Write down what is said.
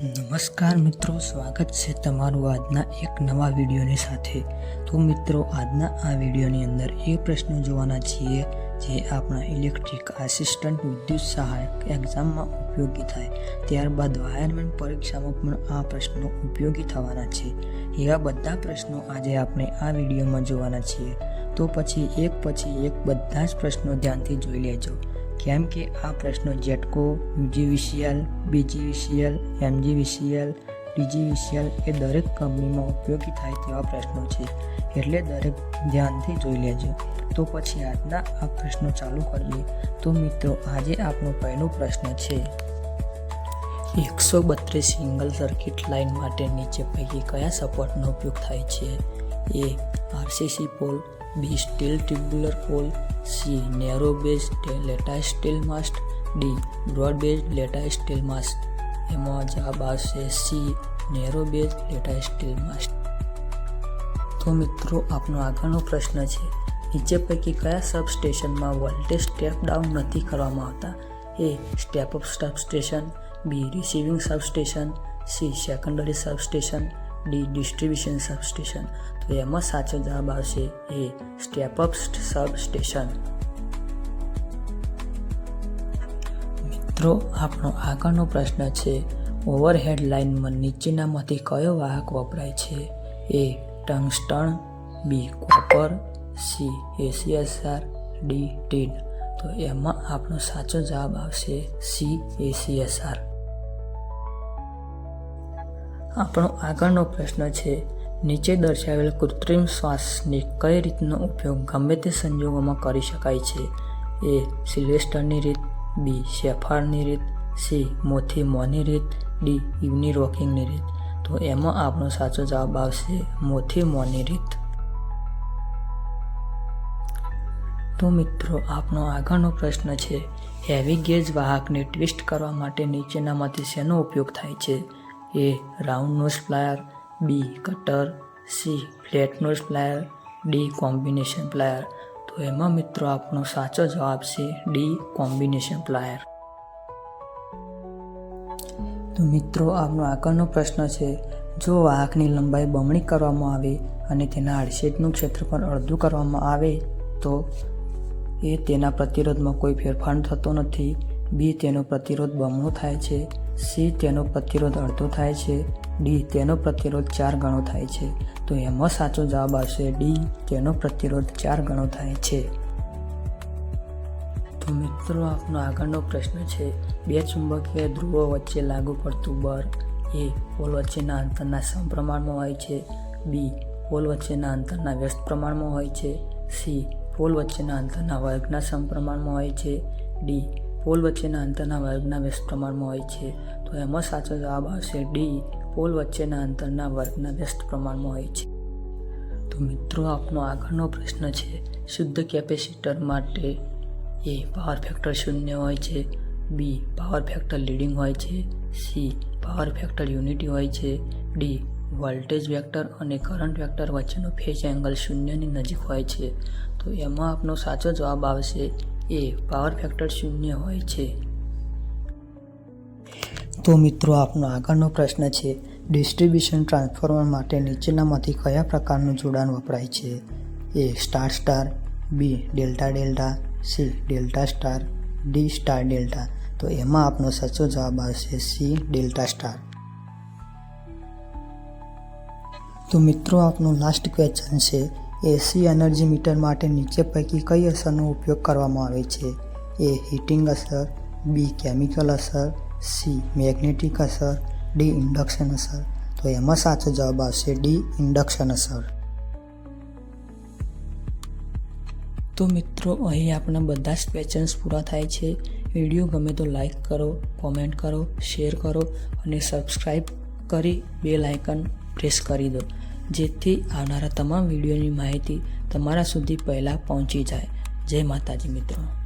નમસ્કાર મિત્રો, સ્વાગત છે તમારું આજના એક નવા વિડીયોની સાથે. તો મિત્રો, આજના આ વિડીયોની અંદર એ પ્રશ્નો જોવાના છીએ જે આપણા ઇલેક્ટ્રિક આસિસ્ટન્ટ વિદ્યુત સહાયક એક્ઝામમાં ઉપયોગી થાય. ત્યારબાદ વાયરમેન પરીક્ષામાં પણ આ પ્રશ્નો ઉપયોગી થવાના છે. એવા બધા પ્રશ્નો આજે આપણે આ વિડીયોમાં જોવાના છીએ. તો પછી એક પછી એક બધા જ પ્રશ્નો ધ્યાનથી જોઈ લેજો. કેમ કે આ પ્રશ્નો જેટકો યુજીવીસીએલ બીજીવીસીએલ એમજીવીસીએલ ડીજીવીસીએલ એ દરેક કંપનીમાં ઉપયોગી થાય તેવા પ્રશ્નો છે. એટલે દરેક ધ્યાનથી જોઈ લેજો. તો પછી આજના આ પ્રશ્નો ચાલુ કરીએ. તો મિત્રો, આજે આપણો પહેલો પ્રશ્ન છે. એકસો બત્રીસ સિંગલ સર્કિટ લાઇન માટે નીચે પૈકી કયા સપોર્ટનો ઉપયોગ થાય છે? A RCC pole, B steel tubular pole, C narrow base lattice steel mast, D broad base lattice steel mast. એમાં જવાબ આવશે C narrow base lattice steel mast. તો મિત્રો, આપનો આગળનો પ્રશ્ન છે, નીચે પૈકી કયા સબસ્ટેશનમાં વોલ્ટેજ સ્ટેપ ડાઉન નથી કરવામાં આવતા? A step up substation, B receiving substation, C secondary substation D distribution substation. તો એમાં સાચો જવાબ આવશે એ સ્ટેપ અપ સબસ્ટેશન. મિત્રો, આપણો આગળનો પ્રશ્ન છે, ઓવરહેડ લાઇનમાં નીચેનામાંથી કયો વાહક વપરાય છે? A tungsten, B copper, C ACSR, D tin. તો એમાં આપણો સાચો જવાબ આવશે સી એસીએસઆર. આપણો આગળનો પ્રશ્ન છે, નીચે દર્શાવેલ કૃત્રિમ શ્વાસની કઈ રીતનો ઉપયોગ ગમે તે સંજોગોમાં કરી શકાય છે? એ, સિલ્વેસ્ટરની રીત, બી શેફાળની રીત, સી મોથી મોની રીત, ડી, ઇવની રોકિંગની રીત. તો એમાં આપણો સાચો જવાબ આવશે મોથી મોની રીત. તો મિત્રો, આપનો આગળનો પ્રશ્ન છે, હેવી ગેજ વાહકને ટ્વિસ્ટ કરવા માટે નીચેનામાંથી શેનો ઉપયોગ થાય છે? A round nose plier B cutter, C flat nose plier D combination plier. તો એમાં મિત્રો આપણો સાચો જવાબ છે ડી કોમ્બિનેશન પ્લાયર. તો મિત્રો આપનો આગળનો પ્રશ્ન છે, જો વાહકની લંબાઈ બમણી કરવામાં આવે અને તેના આડશેટનું ક્ષેત્રફળ અડધું કરવામાં આવે, તો એ તેના પ્રતિરોધમાં કોઈ ફેરફાર થતો નથી. બી તેનો પ્રતિરોધ બમણો થાય છે, સી તેનો પ્રતિરોધ અડધો થાય છે, ડી તેનો પ્રતિરોધ ચાર ગણો થાય છે. તો એમાં સાચો જવાબ આવશે ડી તેનો પ્રતિરોધ ચાર ગણો થાય છે. તો મિત્રો, આપનો આગળનો પ્રશ્ન છે, બે ચુંબકીય ધ્રુવો વચ્ચે લાગુ પડતું બળ એ પોલ વચ્ચેના અંતરના સમપ્રમાણમાં હોય છે, બી પોલ વચ્ચેના અંતરના વ્યસ્ત પ્રમાણમાં હોય છે, સી પોલ વચ્ચેના અંતરના વર્ગના સમપ્રમાણમાં હોય છે, ડી પોલ વચ્ચેના અંતરના વર્ગના વ્યસ્ત પ્રમાણમાં હોય છે, તો એમાં સાચો જવાબ આવશે ડી પોલ વચ્ચેના અંતરના વર્ગના વ્યસ્ત પ્રમાણમાં હોય છે. તો મિત્રો, આપનો આગળનો પ્રશ્ન છે, શુદ્ધ કેપેસિટર માટે એ પાવર ફેક્ટર શૂન્ય હોય છે બી પાવર ફેક્ટર લીડિંગ હોય છે સી પાવર ફેક્ટર યુનિટી હોય છે ડી વોલ્ટેજ વેક્ટર અને કરંટ વેક્ટર વચ્ચેનો ફેઝ એંગલ શૂન્યની નજીક હોય છે. તો એમાં આપનો સાચો જવાબ આવશે એ પાવર ફેક્ટર શૂન્ય હોય છે. તો મિત્રો, આપનો આગળનો પ્રશ્ન છે ડિસ્ટ્રીબ્યુશન ટ્રાન્સફોર્મર માટે નીચેનામાંથી કયા પ્રકારનું જોડાણ વપરાય છે? A star star B delta delta C delta star D star delta તો એમાં આપનો સાચો જવાબ આવશે સી ડેલ્ટા સ્ટાર તો મિત્રો, આપનો લાસ્ટ ક્વેશ્ચન છે એસી એનર્જી મીટર માટે નીચે પૈકી કઈ અસરનો ઉપયોગ કરવામાં આવે છે? એ હીટિંગ અસર, બી કેમિકલ અસર, સી મેગ્નેટિક અસર, ડી ઇન્ડક્શન અસર. તો એમાં સાચો જવાબ આવશે ડી ઇન્ડક્શન અસર. તો મિત્રો, અહીં આપણા બધા જ ક્વેશ્ચન્સ પૂરા થાય છે. વીડિયો ગમે તો લાઈક કરો કોમેન્ટ કરો શેર કરો અને સબસ્ક્રાઈબ કરી બે લાઇકન પ્રેસ કરી દો. જેથી આવનારા તમામ વિડીયોની માહિતી તમારા સુધી પહેલાં પહોંચી જાય. જય માતાજી મિત્રો.